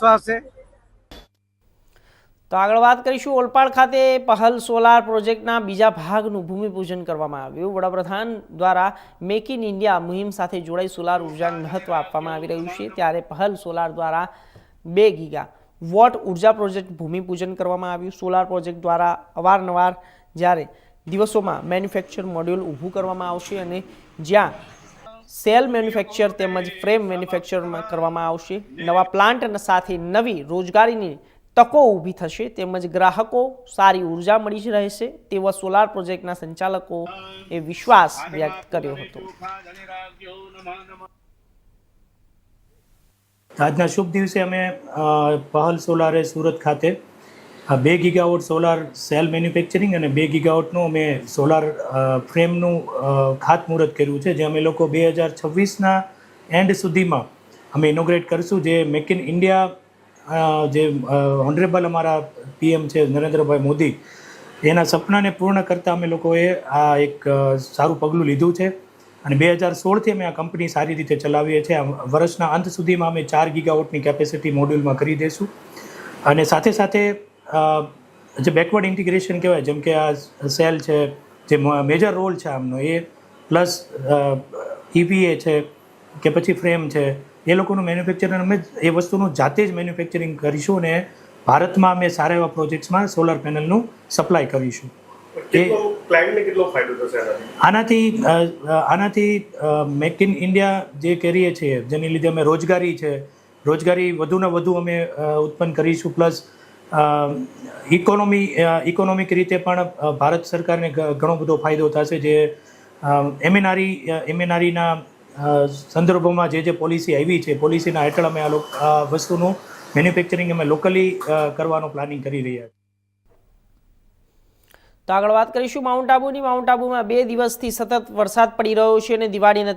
વિશ્વાસ છે. તો આગળ વાત કરીશું ઓલપાડ ખાતે પહલ સોલાર પ્રોજેક્ટના બીજા ભાગનું ભૂમિપૂજન કરવામાં આવ્યું. વડાપ્રધાન દ્વારા મેક ઇન ઇન્ડિયા મુહિમ સાથે જોડાઈ સોલાર ઉર્જાને મહત્વ આપવામાં આવી રહ્યું છે. ત્યારે પહલ સોલાર દ્વારા બે ગીગા વોટ ઊર્જા પ્રોજેક્ટ ભૂમિપૂજન કરવામાં આવ્યું. સોલાર પ્રોજેક્ટ દ્વારા અવારનવાર જ્યારે દિવસોમાં મેન્યુફેક્ચર મોડ્યુલ ઊભું કરવામાં આવશે અને જ્યાં સેલ મેન્યુફેક્ચર તેમજ ફ્રેમ મેન્યુફેક્ચરમાં કરવામાં આવશે. નવા પ્લાન્ટ અને સાથે નવી રોજગારીની તકો ઊભી થશે. તેમજ ગ્રાહકો સારી ઊર્જા મળી જ રહેશે. તેવા સોલાર પ્રોજેક્ટના સંચાલકો એ વિશ્વાસ વ્યક્ત કર્યો હતો. આજના શુભ દિવસે અમે પહલ સોલારે સુરત ખાતે અ, બે ગીગાવોટ સોલાર સેલ મેન્યુફેક્ચરિંગ અને બે ગીગાવોટનું અમે સોલાર ફ્રેમનું ખાતમુહૂર્ત કર્યું છે જે અમે લોકો બે હજાર છવ્વીસના એન્ડ સુધીમાં અમે ઇનોગ્રેટ કરીશું જે મેક ઇન ઇન્ડિયા જે ઓનરેબલ અમારા પીએમ છે નરેન્દ્રભાઈ મોદી એના સપનાને પૂર્ણ કરતાં અમે લોકોએ આ એક સારું પગલું લીધું છે. અને બે હજાર સોળથી અમે આ કંપની સારી રીતે ચલાવીએ છીએ. આ વર્ષના અંત સુધીમાં અમે ચાર ગીગાવોટની કેપેસિટી મોડ્યુલમાં કરી દઈશું અને સાથે સાથે જે બેકવર્ડ ઇન્ટિગ્રેશન કહેવાય જેમ કે આ સેલ છે જે મેજર રોલ છે આમનો એ પ્લસ ઈવીએ છે કે પછી ફ્રેમ છે એ લોકોનું મેન્યુફેક્ચર અમે એ વસ્તુનું જાતે જ મેન્યુફેક્ચરિંગ કરીશું અને ભારતમાં અમે સારા એવા પ્રોજેક્ટ્સમાં સોલર પેનલનું સપ્લાય કરીશું. એ કેટલો ફાયદો થશે આનાથી? આનાથી મેક ઇન ઇન્ડિયા જે કરીએ છીએ જેની લીધે અમે રોજગારી છે રોજગારી વધુને વધુ અમે ઉત્પન્ન કરીશું પ્લસ ઇકોનોમી ઇકોનોમિક રીતે પણ ભારત સરકારને ઘણો બધો ફાયદો થશે જે એમએનઆરી એમએનઆરીના સંદર્ભમાં જે જે પોલિસી આવી છે પોલિસીના હેઠળ અમે આ આ વસ્તુનું મેન્યુફેક્ચરિંગ અમે લોકલી કરવાનો પ્લાનિંગ કરી રહ્યા છીએ. તો આગળ વાત કરીશું માઉન્ટ આબુની માઉન્ટ આબુમાં બે દિવસથી સતત વરસાદ પડી રહ્યો છે અને દિવાળીના